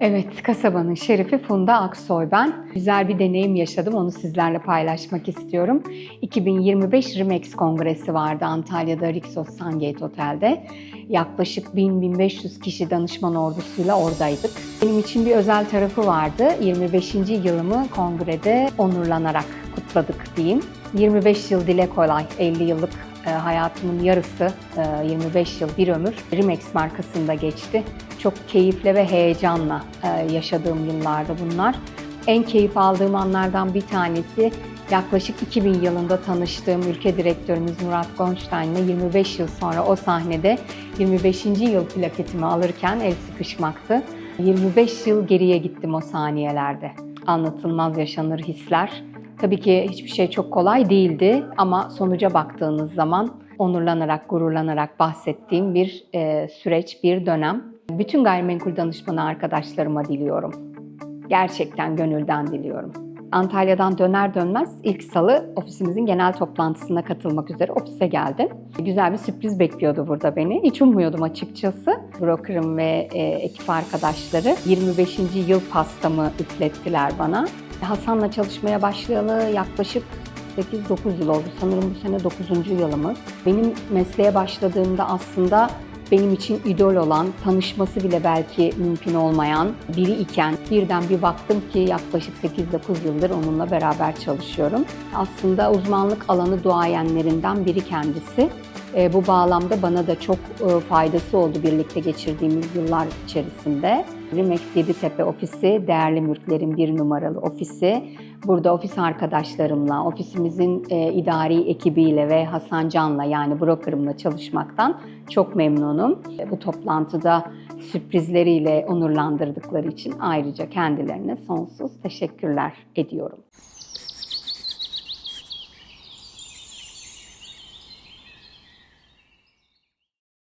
Evet, kasabanın şerifi Funda Aksoy ben. Güzel bir deneyim yaşadım, onu sizlerle paylaşmak istiyorum. 2025 Rimex Kongresi vardı Antalya'da Rixos Sungate Otel'de. Yaklaşık 1000-1500 kişi danışman ordusuyla oradaydık. Benim için bir özel tarafı vardı. 25. yılımı kongrede onurlanarak kutladık diyeyim. 25 yıl dile kolay, 50 yıllık hayatımın yarısı, e, 25 yıl bir ömür Rimex markasında geçti. Çok keyifle ve heyecanla e, yaşadığım yıllarda bunlar. En keyif aldığım anlardan bir tanesi yaklaşık 2000 yılında tanıştığım ülke direktörümüz Murat Gonstein ile 25 yıl sonra o sahnede 25. yıl plaketimi alırken el sıkışmaktı. 25 yıl geriye gittim o saniyelerde. Anlatılmaz yaşanır hisler. Tabii ki hiçbir şey çok kolay değildi ama sonuca baktığınız zaman onurlanarak, gururlanarak bahsettiğim bir e, süreç, bir dönem. Bütün gayrimenkul danışmanı arkadaşlarıma diliyorum. Gerçekten gönülden diliyorum. Antalya'dan döner dönmez ilk salı ofisimizin genel toplantısına katılmak üzere ofise geldim. Güzel bir sürpriz bekliyordu burada beni. Hiç ummuyordum açıkçası. Broker'ım ve e, ekip arkadaşları 25. yıl pastamı üflettiler bana. Hasan'la çalışmaya başlayalı yaklaşık 8-9 yıl oldu. Sanırım bu sene 9. yılımız. Benim mesleğe başladığımda aslında benim için idol olan, tanışması bile belki mümkün olmayan biri iken birden bir baktım ki yaklaşık 8-9 yıldır onunla beraber çalışıyorum. Aslında uzmanlık alanı duayenlerinden biri kendisi. E, bu bağlamda bana da çok e, faydası oldu birlikte geçirdiğimiz yıllar içerisinde. Rimex Yeditepe ofisi, değerli mülklerin bir numaralı ofisi. Burada ofis arkadaşlarımla, ofisimizin e, idari ekibiyle ve Hasan Can'la yani brokerımla çalışmaktan çok memnunum. Bu toplantıda sürprizleriyle onurlandırdıkları için ayrıca kendilerine sonsuz teşekkürler ediyorum.